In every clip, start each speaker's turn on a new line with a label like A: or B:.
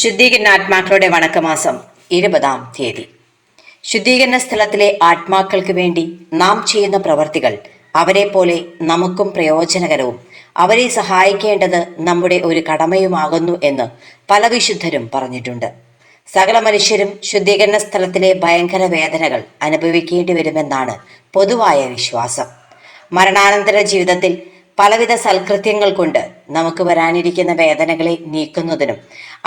A: ശുദ്ധീകരണ ആത്മാക്കളുടെ വണക്കമാസം ഇരുപതാം തീയതി. ശുദ്ധീകരണ സ്ഥലത്തിലെ ആത്മാക്കൾക്ക് വേണ്ടി നാം ചെയ്യുന്ന പ്രവർത്തികൾ അവരെ പോലെ നമുക്കും പ്രയോജനകരവും അവരെ സഹായിക്കേണ്ടത് നമ്മുടെ ഒരു കടമയുമാകുന്നു എന്ന് പല വിശുദ്ധരും പറഞ്ഞിട്ടുണ്ട്. സകല മനുഷ്യരും ശുദ്ധീകരണ സ്ഥലത്തിലെ ഭയങ്കര വേദനകൾ അനുഭവിക്കേണ്ടി വരുമെന്നാണ് പൊതുവായ വിശ്വാസം. മരണാനന്തര ജീവിതത്തിൽ പലവിധ സൽകൃത്യങ്ങൾ കൊണ്ട് നമുക്ക് വരാനിരിക്കുന്ന വേദനകളെ നീക്കുന്നതിനും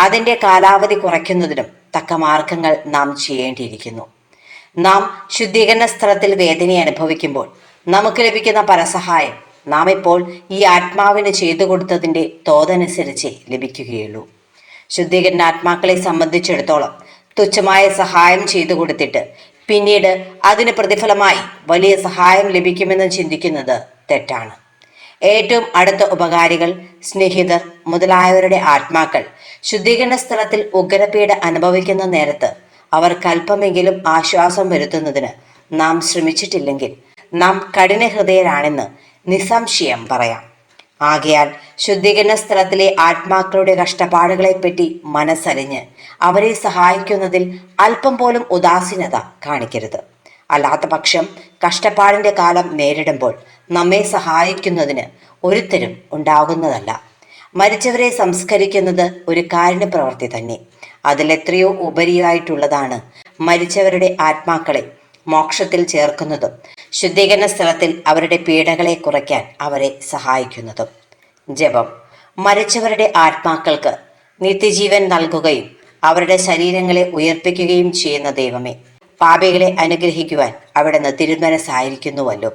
A: അതിന്റെ കാലാവധി കുറയ്ക്കുന്നതിനും തക്ക മാർഗങ്ങൾ നാം ചെയ്യേണ്ടിയിരിക്കുന്നു. നാം ശുദ്ധീകരണ സ്ഥലത്തിൽ വേദന അനുഭവിക്കുമ്പോൾ നമുക്ക് ലഭിക്കുന്ന പരസഹായം നാം ഇപ്പോൾ ഈ ആത്മാവിന് ചെയ്തു കൊടുത്തതിന്റെ തോതനുസരിച്ച് ലഭിക്കുകയുള്ളൂ. ശുദ്ധീകരണ ആത്മാക്കളെ സംബന്ധിച്ചിടത്തോളം തുച്ഛമായ സഹായം ചെയ്തു കൊടുത്തിട്ട് പിന്നീട് അതിന് പ്രതിഫലമായി വലിയ സഹായം ലഭിക്കുമെന്ന് ചിന്തിക്കുന്നത് തെറ്റാണ്. ഏറ്റവും അടുത്ത ഉപകാരികൾ സ്നേഹിതർ മുതലായവരുടെ ആത്മാക്കൾ. ശുദ്ധീകരണ സ്ഥലത്തിൽ ഉഗ്രപീഡ അനുഭവിക്കുന്ന നേരത്ത് അവർ കൽപ്പമെങ്കിലും ആശ്വാസം വരുത്തുന്നതിന് നാം ശ്രമിച്ചിട്ടില്ലെങ്കിൽ നാം കഠിന ഹൃദയരാണെന്ന് നിസ്സംശയം പറയാം. ആകയാൽ ശുദ്ധീകരണ സ്ഥലത്തിലെ ആത്മാക്കളുടെ കഷ്ടപ്പാടുകളെപ്പറ്റി മനസ്സറിഞ്ഞ് അവരെ സഹായിക്കുന്നതിൽ അല്പം പോലും ഉദാസീനത കാണിക്കരുത്. അല്ലാത്ത പക്ഷം കഷ്ടപ്പാടിന്റെ കാലം നേരിടുമ്പോൾ നമ്മെ സഹായിക്കുന്നതിന് ഒരുത്തരും ഉണ്ടാകുന്നതല്ല. മരിച്ചവരെ സംസ്കരിക്കുന്നത് ഒരു കാരുണ്യ പ്രവൃത്തി തന്നെ അതിലെത്രയോ ഉപരിയായിട്ടുള്ളതാണ് മരിച്ചവരുടെ ആത്മാക്കളെ മോക്ഷത്തിൽ ചേർക്കുന്നതും ശുദ്ധീകരണ സ്ഥലത്തിൽ അവരുടെ പീഡകളെ കുറയ്ക്കാൻ അവരെ സഹായിക്കുന്നതും. ജപം. മരിച്ചവരുടെ ആത്മാക്കൾക്ക് നിത്യജീവൻ നൽകുകയും അവരുടെ ശരീരങ്ങളെ ഉയർപ്പിക്കുകയും ചെയ്യുന്ന ദൈവമേ പാപികളെ അനുഗ്രഹിക്കുവാൻ അവിടുന്ന് തിരുമനസ്സായിരിക്കുന്നുവല്ലോ.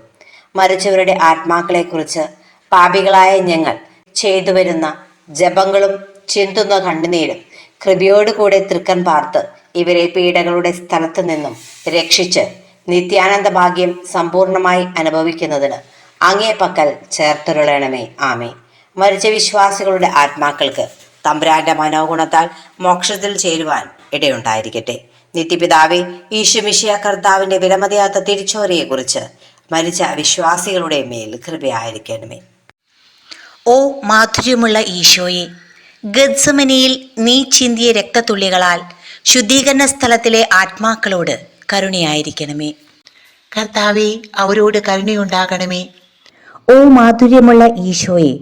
A: മരിച്ചവരുടെ ആത്മാക്കളെക്കുറിച്ച് പാപികളായ ഞങ്ങൾ ചെയ്തു വരുന്ന ജപങ്ങളും ചിന്തുന്ന കണ്ണുനീരും കൃപയോടുകൂടെ തൃക്കൻ പാർത്ത് ഇവരെ പീഡകളുടെ സ്ഥലത്തു നിന്നും രക്ഷിച്ച് നിത്യാനന്ദ ഭാഗ്യം സമ്പൂർണമായി അനുഭവിക്കുന്നതിന് അങ്ങേ പക്കൽ ചേർത്തുരുളണമേ. ആമേ മരിച്ച വിശ്വാസികളുടെ ആത്മാക്കൾക്ക് തമ്പുരാന്റെ മനോഗുണത്താൽ മോക്ഷത്തിൽ ചേരുവാൻ ഇടയുണ്ടായിരിക്കട്ടെ. നിത്യപിതാവേ ഈശുമിഷിയ കർത്താവിന്റെ വിലമതിയാത്ത തിരിച്ചോരയെക്കുറിച്ച് മരിച്ച വിശ്വാസികളുടെ മേൽ കൃപയായിരിക്കണമേ.
B: ഓ മാധുര്യമുള്ള ഈശോയെ ഗദ്സമനിയിൽ നീ ചിന്തിയ രക്തത്തുള്ളികളാൽ ശുദ്ധീകരണ സ്ഥലത്തിലെ ആത്മാക്കളോട് കരുണയായിരിക്കണമേ.
C: കർത്താവെ അവരോട് കരുണയുണ്ടാകണമേ.
B: ഓ മാധുര്യമുള്ള ഈശോയെ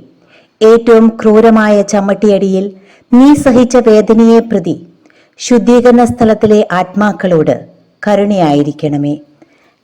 B: ഏറ്റവും ക്രൂരമായ ചമ്മട്ടിയടിയിൽ നീ സഹിച്ച വേദനയെ പ്രതി ശുദ്ധീകരണ സ്ഥലത്തിലെ ആത്മാക്കളോട് കരുണയായിരിക്കണമേ.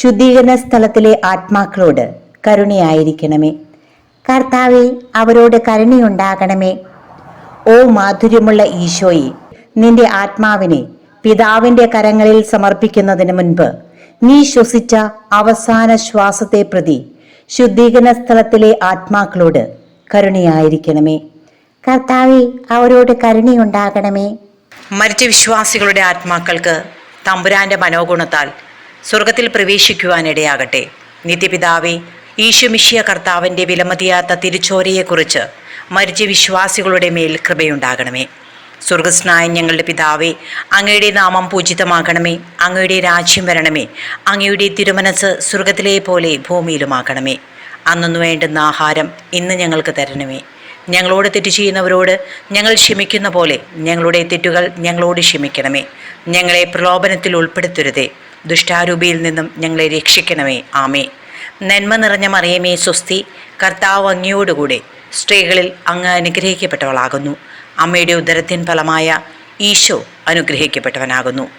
B: ശുദ്ധീകരണ സ്ഥലത്തിലെ ആത്മാക്കളോട് കരുണയായിരിക്കണമേ. കർത്താവെ അവരോട് കരുണയുണ്ടാകണമേ. ഓ മാധുര്യമുള്ള ഈശോയെ നിന്റെ ആത്മാവിനെ പിതാവിന്റെ കരങ്ങളിൽ സമർപ്പിക്കുന്നതിന് മുൻപ് നീ ശ്വസിച്ച അവസാന ശ്വാസത്തെ പ്രതി ശുദ്ധീകരണ സ്ഥലത്തിലെ ആത്മാക്കളോട് കരുണയായിരിക്കണമേ. കർത്താവെ അവരോട് കരുണയുണ്ടാകണമേ.
A: മരിച്ച വിശ്വാസികളുടെ ആത്മാക്കൾക്ക് തമ്പുരാന്റെ മനോഗുണത്താൽ സ്വർഗത്തിൽ പ്രവേശിക്കുവാനിടയാകട്ടെ. നിത്യപിതാവേ ഈശുമിഷിയ കർത്താവിന്റെ വിലമതിയാത്ത തിരിച്ചോരയെക്കുറിച്ച് മരിച്ച വിശ്വാസികളുടെ മേൽ കൃപയുണ്ടാകണമേ. സ്വർഗസ്നായ ഞങ്ങളുടെ പിതാവേ അങ്ങയുടെ നാമം പൂജിതമാകണമേ അങ്ങയുടെ രാജ്യം വരണമേ അങ്ങയുടെ തിരുമനസ് സ്വർഗത്തിലെ പോലെ ഭൂമിയിലുമാകണമേ. അന്നു വേണ്ടുന്ന ആഹാരം ഇന്ന് ഞങ്ങൾക്ക് തരണമേ. ഞങ്ങളോട് തെറ്റ് ചെയ്യുന്നവരോട് ഞങ്ങൾ ക്ഷമിക്കുന്ന പോലെ ഞങ്ങളുടെ തെറ്റുകൾ ഞങ്ങളോട് ക്ഷമിക്കണമേ. ഞങ്ങളെ പ്രലോഭനത്തിൽ ഉൾപ്പെടുത്തരുതേ. ദുഷ്ടാരൂപിയിൽ നിന്നും ഞങ്ങളെ രക്ഷിക്കണമേ. ആമേ നന്മ നിറഞ്ഞ മറിയമേ സ്വസ്തി കർത്താവ് അങ്ങയോടുകൂടെ സ്ത്രീകളിൽ അങ്ങ് അനുഗ്രഹിക്കപ്പെട്ടവളാകുന്നു. അമ്മയുടെ ഉദരത്തിൻ ഫലമായ ഈശോ അനുഗ്രഹിക്കപ്പെട്ടവനാകുന്നു.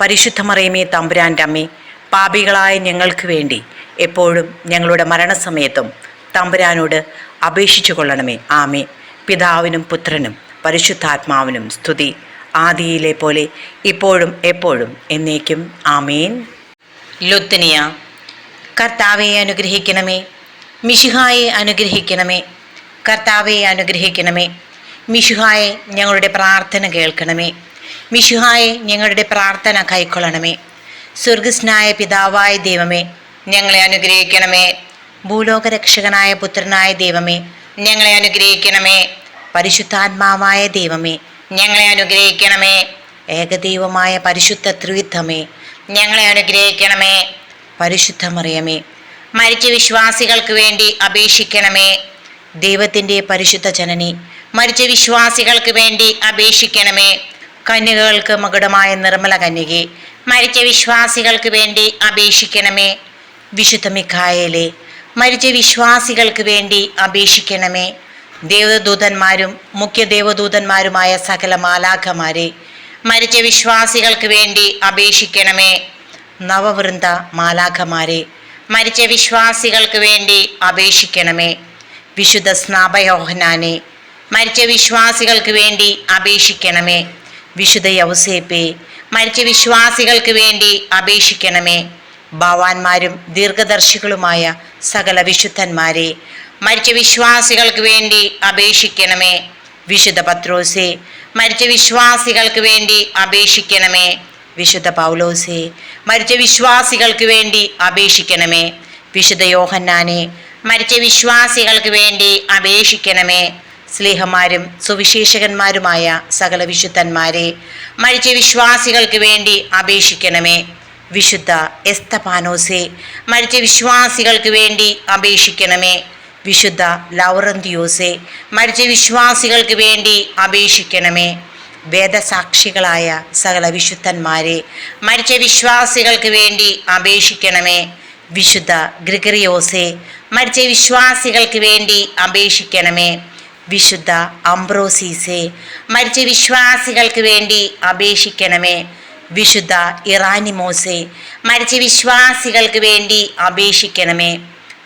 A: പരിശുദ്ധ മറിയമേ തമ്പുരാന്റെ അമ്മേ പാപികളായ ഞങ്ങൾക്ക് വേണ്ടി എപ്പോഴും ഞങ്ങളുടെ മരണസമയത്തും തമ്പുരാനോട് അപേക്ഷിച്ചു കൊള്ളണമേ ആമേ പിതാവിനും പുത്രനും പരിശുദ്ധാത്മാവിനും സ്തുതി. ആദിയിലെ പോലെ ഇപ്പോഴും എപ്പോഴും എന്നേക്കും. ആമേൻ. ലുത്തനിയ കർത്താവെ അനുഗ്രഹിക്കണമേ മിഷിഹായെ അനുഗ്രഹിക്കണമേ കർത്താവെ അനുഗ്രഹിക്കണമേ മിഷുഹായെ ഞങ്ങളുടെ പ്രാർത്ഥന കേൾക്കണമേ മിഷുഹായെ ഞങ്ങളുടെ പ്രാർത്ഥന കൈക്കൊള്ളണമേ. സ്വർഗസ്നായ പിതാവായ ദൈവമേ ഞങ്ങളെ അനുഗ്രഹിക്കണമേ. ഭൂലോകരക്ഷകനായ പുത്രനായ ദൈവമേ ഞങ്ങളെ അനുഗ്രഹിക്കണമേ. പരിശുദ്ധാത്മാവായ ദൈവമേ ഞങ്ങളെ അനുഗ്രഹിക്കണമേ. ഏകദൈവമായ പരിശുദ്ധ ത്രിവിധമേ. ഞങ്ങളെ അനുഗ്രഹിക്കണമേ. പരിശുദ്ധമറിയമേ മരിച്ച വിശ്വാസികൾക്ക് വേണ്ടി അപേക്ഷിക്കണമേ. ദൈവത്തിന്റെ പരിശുദ്ധ ജനനി. മരിച്ച വിശ്വാസികൾക്ക് വേണ്ടി അപേക്ഷിക്കണമേ. കന്യകകൾക്ക് മകുടമായ നിർമ്മല കന്യകെ. മരിച്ച വിശ്വാസികൾക്ക് വേണ്ടി അപേക്ഷിക്കണമേ. വിശുദ്ധ മിഖായലെ. മരിച്ച വിശ്വാസികൾക്ക് വേണ്ടി അപേക്ഷിക്കണമേ. ദേവദൂതന്മാരും മുഖ്യ ദേവദൂതന്മാരുമായ സകല മാലാഖമാരെ മരിച്ച വിശ്വാസികൾക്ക് വേണ്ടി അപേക്ഷിക്കണമേ. നവവൃന്ദ മാലാഖമാരെ മരിച്ച വിശ്വാസികൾക്ക് വേണ്ടി അപേക്ഷിക്കണമേ. വിശുദ്ധ സ്നാപയോഹനാനെ മരിച്ച വിശ്വാസികൾക്ക് വേണ്ടി അപേക്ഷിക്കണമേ. വിശുദ്ധ യൗസേപ്പെ മരിച്ച വിശ്വാസികൾക്ക് വേണ്ടി അപേക്ഷിക്കണമേ. ഭാവാന്മാരും ദീർഘദർശികളുമായ സകല വിശുദ്ധന്മാരെ മരിച്ച വിശ്വാസികൾക്ക് വേണ്ടി അപേക്ഷിക്കണമേ വിശുദ്ധ പത്രോസെ. മരിച്ച വിശ്വാസികൾക്ക് വേണ്ടി അപേക്ഷിക്കണമേ വിശുദ്ധ പൗലോസെ. മരിച്ച വിശ്വാസികൾക്ക് വേണ്ടി അപേക്ഷിക്കണമേ വിശുദ്ധ യോഹന്നാനെ. മരിച്ച വിശ്വാസികൾക്ക് വേണ്ടി അപേക്ഷിക്കണമേ സ്നേഹന്മാരും സുവിശേഷകന്മാരുമായ സകല വിശുദ്ധന്മാരെ. മരിച്ച വിശ്വാസികൾക്ക് വേണ്ടി അപേക്ഷിക്കണമേ വിശുദ്ധ എസ്തപാനോസെ. മരിച്ച വിശ്വാസികൾക്ക് വേണ്ടി അപേക്ഷിക്കണമേ വിശുദ്ധ ലൗറന്തിയോസെ മരിച്ച വിശ്വാസികൾക്ക് വേണ്ടി അപേക്ഷിക്കണമേ. വേദസാക്ഷികളായ സകല വിശുദ്ധന്മാരെ മരിച്ച വിശ്വാസികൾക്ക് വേണ്ടി അപേക്ഷിക്കണമേ. വിശുദ്ധ ഗ്രിഗറിയോസെ മരിച്ച വിശ്വാസികൾക്ക് വേണ്ടി അപേക്ഷിക്കണമേ. വിശുദ്ധ അംബ്രോസീസെ മരിച്ച വിശ്വാസികൾക്ക് വേണ്ടി അപേക്ഷിക്കണമേ. വിശുദ്ധ ഇറാനിമോസെ മരിച്ച വിശ്വാസികൾക്ക് വേണ്ടി അപേക്ഷിക്കണമേ.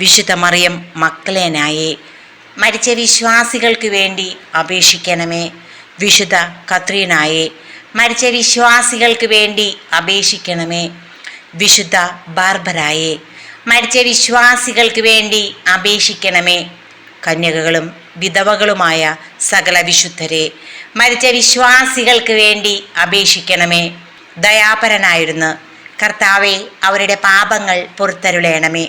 A: വിശുദ്ധ മറിയം മക്കളേനായി മരിച്ച വിശ്വാസികൾക്ക് വേണ്ടി അപേക്ഷിക്കണമേ. വിശുദ്ധ കത്രീനായി മരിച്ച വിശ്വാസികൾക്ക് വേണ്ടി അപേക്ഷിക്കണമേ. വിശുദ്ധ ബാർബറായി മരിച്ച വിശ്വാസികൾക്ക് വേണ്ടി അപേക്ഷിക്കണമേ. കന്യകകളും വിധവകളുമായ സകല വിശുദ്ധരെ മരിച്ച വിശ്വാസികൾക്ക് വേണ്ടി അപേക്ഷിക്കണമേ. ദയാപരനായിരുന്നു കർത്താവെ അവരുടെ പാപങ്ങൾ പുറത്തരുളേണമേ.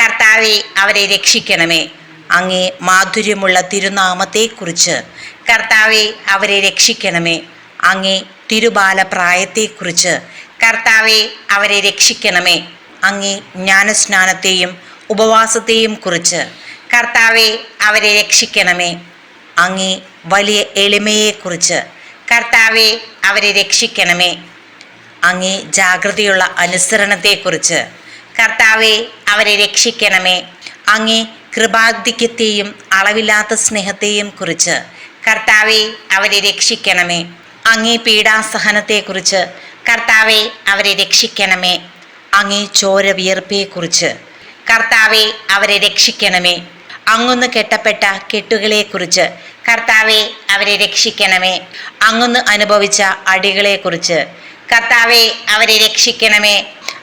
A: കർത്താവെ അവരെ രക്ഷിക്കണമേ. അങ്ങേ മാധുര്യമുള്ള തിരുനാമത്തെക്കുറിച്ച്. കർത്താവെ അവരെ രക്ഷിക്കണമേ. അങ്ങേ തിരുബാലപ്രായത്തെക്കുറിച്ച്. കർത്താവെ അവരെ രക്ഷിക്കണമേ. അങ്ങേ ജ്ഞാനസ്നാനത്തെയും ഉപവാസത്തെയും കുറിച്ച്. കർത്താവെ അവരെ രക്ഷിക്കണമേ. അങ്ങേ വലിയ എളിമയെക്കുറിച്ച്. കർത്താവെ അവരെ രക്ഷിക്കണമേ. അങ്ങേ ജാഗ്രതയുള്ള അനുസരണത്തെക്കുറിച്ച്. കർത്താവെ അവരെ രക്ഷിക്കണമേ. അങ്ങേ കൃപാധിക്യത്തെയും അളവില്ലാത്ത സ്നേഹത്തെയും കുറിച്ച്. കർത്താവെ അവരെ രക്ഷിക്കണമേ. അങ്ങേ പീഡാസഹനത്തെക്കുറിച്ച്. കർത്താവെ അവരെ രക്ഷിക്കണമേ. അങ്ങേ ചോര വിയർപ്പയെക്കുറിച്ച് കർത്താവെ അവരെ രക്ഷിക്കണമേ. അങ്ങൊന്ന് കെട്ടപ്പെട്ട കെട്ടുകളെക്കുറിച്ച്. കർത്താവെ അവരെ രക്ഷിക്കണമേ. അങ്ങൊന്ന് അനുഭവിച്ച അടികളെക്കുറിച്ച്. കർത്താവെ അവരെ രക്ഷിക്കണമേ.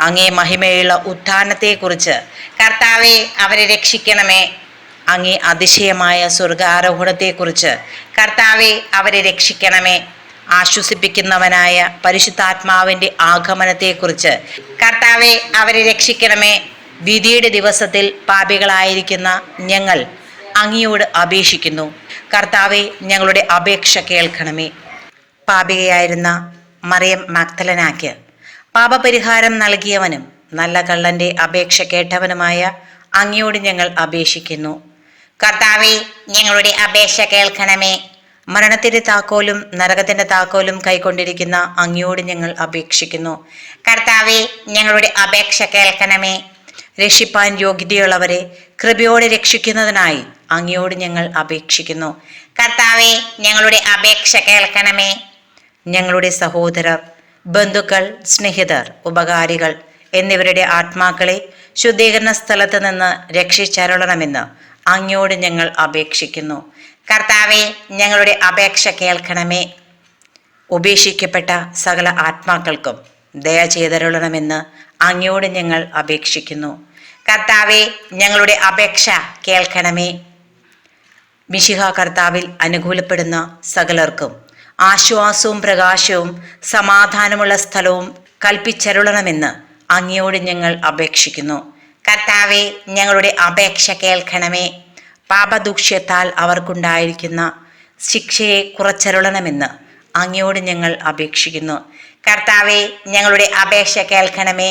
A: അങ്ങേ മഹിമയുള്ള ഉത്ഥാനത്തെക്കുറിച്ച്. കർത്താവെ അവരെ രക്ഷിക്കണമേ. അങ്ങേ അതിശയമായ സ്വർഗാരോഹണത്തെക്കുറിച്ച്. കർത്താവെ അവരെ രക്ഷിക്കണമേ. ആശ്വസിപ്പിക്കുന്നവനായ പരിശുദ്ധാത്മാവിന്റെ ആഗമനത്തെക്കുറിച്ച്. കർത്താവെ അവരെ രക്ഷിക്കണമേ. വിധിയുടെ ദിവസത്തിൽ പാപികളായിരിക്കുന്ന ഞങ്ങൾ അങ്ങയോട് അപേക്ഷിക്കുന്നു. കർത്താവെ ഞങ്ങളുടെ അപേക്ഷ കേൾക്കണമേ. പാപികയായിരുന്ന മറിയം മക്തലനാക്ക് പാപപരിഹാരം നൽകിയവനും നല്ല കള്ളന്റെ അപേക്ഷ കേട്ടവനുമായ അങ്ങയോട് ഞങ്ങൾ അപേക്ഷിക്കുന്നു. കർത്താവെ ഞങ്ങളുടെ അപേക്ഷ കേൾക്കണമേ. മരണത്തിന്റെ താക്കോലും നരകത്തിന്റെ താക്കോലും കൈക്കൊണ്ടിരിക്കുന്ന അങ്ങയോട് ഞങ്ങൾ അപേക്ഷിക്കുന്നു. കർത്താവെ ഞങ്ങളുടെ അപേക്ഷ കേൾക്കണമേ. രക്ഷിപ്പാൻ യോഗ്യതയുള്ളവരെ കൃപയോടെ രക്ഷിക്കുന്നതിനായി അങ്ങയോട് ഞങ്ങൾ അപേക്ഷിക്കുന്നു. കർത്താവെ ഞങ്ങളുടെ അപേക്ഷ കേൾക്കണമേ. ഞങ്ങളുടെ സഹോദരർ ബന്ധുക്കൾ സ്നേഹിതർ ഉപകാരികൾ എന്നിവരുടെ ആത്മാക്കളെ ശുദ്ധീകരണ സ്ഥലത്ത് നിന്ന് രക്ഷിച്ചരുളണമെന്ന് അങ്ങയോട് ഞങ്ങൾ അപേക്ഷിക്കുന്നു. കർത്താവെ ഞങ്ങളുടെ അപേക്ഷ കേൾക്കണമേ. ഉപേക്ഷിക്കപ്പെട്ട സകല ആത്മാക്കൾക്കും ദയ ചെയ്തരുളണമെന്ന് അങ്ങയോട് ഞങ്ങൾ അപേക്ഷിക്കുന്നു. കർത്താവെ ഞങ്ങളുടെ അപേക്ഷ കേൾക്കണമേ. മിശിഹ കർത്താവിൽ അനുകൂലപ്പെടുന്ന സകലർക്കും ആശ്വാസവും പ്രകാശവും സമാധാനമുള്ള സ്ഥലവും കൽപ്പിച്ചരുളണമെന്ന് അങ്ങയോട് ഞങ്ങൾ അപേക്ഷിക്കുന്നു. കർത്താവെ ഞങ്ങളുടെ അപേക്ഷ കേൾക്കണമേ. പാപദൂക്ഷ്യത്താൽ അവർക്കുണ്ടായിരിക്കുന്ന ശിക്ഷയെ കുറച്ചരുളണമെന്ന് അങ്ങയോട് ഞങ്ങൾ അപേക്ഷിക്കുന്നു. കർത്താവെ ഞങ്ങളുടെ അപേക്ഷ കേൾക്കണമേ.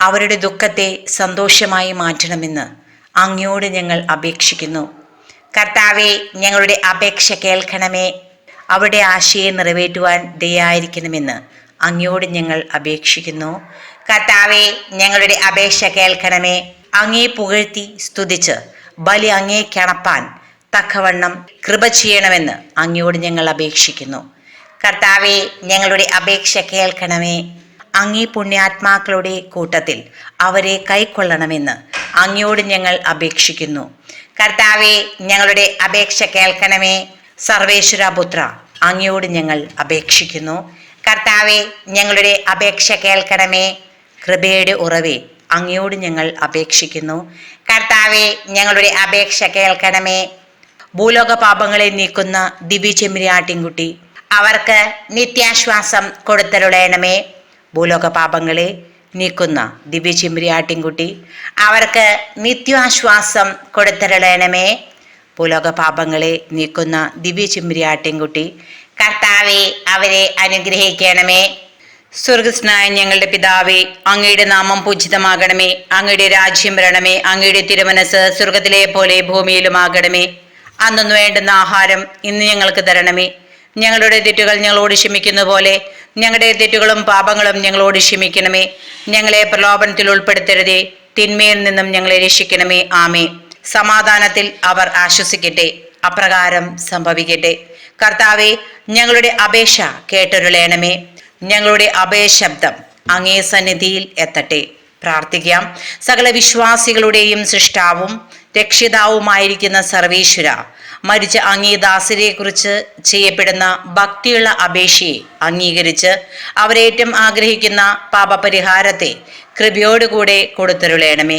A: അവരുടെ ദുഃഖത്തെ സന്തോഷമായി മാറ്റണമെന്ന് അങ്ങയോട് ഞങ്ങൾ അപേക്ഷിക്കുന്നു. കർത്താവെ ഞങ്ങളുടെ അപേക്ഷ കേൾക്കണമേ. അവരുടെ ആശയെ നിറവേറ്റുവാൻ ദയായിരിക്കണമെന്ന് അങ്ങയോട് ഞങ്ങൾ അപേക്ഷിക്കുന്നു. കർത്താവെ ഞങ്ങളുടെ അപേക്ഷ കേൾക്കണമേ. അങ്ങേ പുകഴ്ത്തി സ്തുതിച്ച് ബലി അങ്ങേ കിണപ്പാൻ തക്കവണ്ണം കൃപ ചെയ്യണമെന്ന് അങ്ങയോട് ഞങ്ങൾ അപേക്ഷിക്കുന്നു. കർത്താവെ ഞങ്ങളുടെ അപേക്ഷ കേൾക്കണമേ. അങ്ങേ പുണ്യാത്മാക്കളുടെ കൂട്ടത്തിൽ അവരെ കൈക്കൊള്ളണമെന്ന് അങ്ങയോട് ഞങ്ങൾ അപേക്ഷിക്കുന്നു. കർത്താവെ ഞങ്ങളുടെ അപേക്ഷ കേൾക്കണമേ. സർവേശ്വര പുത്ര അങ്ങയോട് ഞങ്ങൾ അപേക്ഷിക്കുന്നു. കർത്താവെ ഞങ്ങളുടെ അപേക്ഷ കേൾക്കണമേ. കൃപയുടെ ഉറവേ അങ്ങയോട് ഞങ്ങൾ അപേക്ഷിക്കുന്നു. കർത്താവെ ഞങ്ങളുടെ അപേക്ഷ കേൾക്കണമേ. ഭൂലോക പാപങ്ങളെ നീക്കുന്ന ദിവ്യ ചെമ്മിരിയാട്ടിൻകുട്ടി അവർക്ക് നിത്യാശ്വാസം കൊടുത്തരുളയണമേ ഭൂലോക പാപങ്ങളെ നീക്കുന്ന ദിവ്യ ചെമ്മിരിയാട്ടിൻകുട്ടി അവർക്ക് നിത്യാശ്വാസം കൊടുത്തരുളയണമേ ഭൂലോക പാപങ്ങളെ നീക്കുന്ന ദിവ്യ ചെമ്മിരിയാട്ടിൻകുട്ടി കർത്താവെ അവരെ അനുഗ്രഹിക്കണമേ. സ്വർഗസ്നായ ഞങ്ങളുടെ പിതാവേ അങ്ങയുടെ നാമം പൂജിതമാകണമേ. അങ്ങയുടെ രാജ്യം വരണമേ. അങ്ങയുടെ തിരുമനസ് സ്വർഗത്തിലെ പോലെ ഭൂമിയിലുമാകണമേ. അന്നു വേണ്ടുന്ന ആഹാരം ഇന്ന് ഞങ്ങൾക്ക് തരണമേ. ഞങ്ങളുടെ തെറ്റുകൾ ഞങ്ങളോട് ക്ഷമിക്കുന്ന പോലെ ഞങ്ങളുടെ തെറ്റുകളും പാപങ്ങളും ഞങ്ങളോട് ക്ഷമിക്കണമേ. ഞങ്ങളെ പ്രലോഭനത്തിൽ ഉൾപ്പെടുത്തരുതേ. തിന്മയിൽ നിന്നും ഞങ്ങളെ രക്ഷിക്കണമേ. ആമേ സമാധാനത്തിൽ അവർ ആശ്വസിക്കട്ടെ. അപ്രകാരം സംഭവിക്കട്ടെ. കർത്താവെ ഞങ്ങളുടെ അപേക്ഷ കേട്ടൊരുളയണമേ ഞങ്ങളുടെ അപേശബ്ദം അങ്ങേ സന്നിധിയിൽ എത്തട്ടെ. പ്രാർത്ഥിക്കാം. സകല വിശ്വാസികളുടെയും സൃഷ്ടാവും രക്ഷിതാവുമായിരിക്കുന്ന സർവേശ്വര മരിച്ച അങ്ങേ ദാസരെ കുറിച്ച് ചെയ്യപ്പെടുന്ന ഭക്തിയുള്ള അപേക്ഷയെ അംഗീകരിച്ച് അവരേറ്റം ആഗ്രഹിക്കുന്ന പാപപരിഹാരത്തെ കൃപയോടുകൂടെ കൊടുത്തരുളയണമേ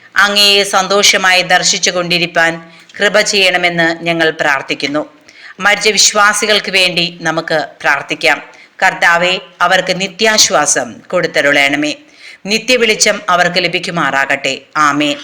A: അങ്ങയെ സന്തോഷമായി ദർശിച്ചു കൊണ്ടിരിപ്പാൻ കൃപ ചെയ്യണമെന്ന് ഞങ്ങൾ പ്രാർത്ഥിക്കുന്നു. മരിച്ച വിശ്വാസികൾക്ക് വേണ്ടി നമുക്ക് പ്രാർത്ഥിക്കാം. കർത്താവെ അവർക്ക് നിത്യാശ്വാസം കൊടുത്തരുളയണമേ നിത്യവെളിച്ചം അവർക്ക് ലഭിക്കുമാറാകട്ടെ. ആമേ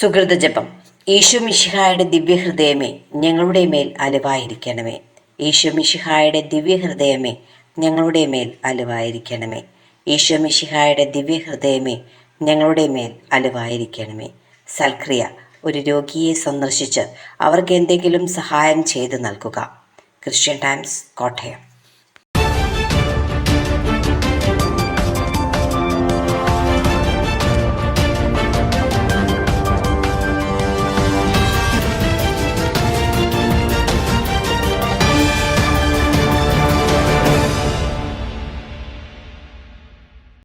B: സുഹൃത ജപം. ഈശോ മിശിഹായുടെ ദിവ്യഹൃദയമേ ഞങ്ങളുടെ മേൽ അലിവായിരിക്കണമേ. ഈശോ മിശിഹായുടെ ദിവ്യഹൃദയമേ ഞങ്ങളുടെ മേൽ അലവായിരിക്കണമേ. ഈശോ മിശിഹായുടെ ദിവ്യഹൃദയമേ ഞങ്ങളുടെ മേൽ അലുവായിരിക്കണമേ. സൽക്രിയ ഒരു രോഗിയെ സന്ദർശിച്ച് അവർക്ക് എന്തെങ്കിലും സഹായം ചെയ്തു നൽകുക. Christian Times Kottayam.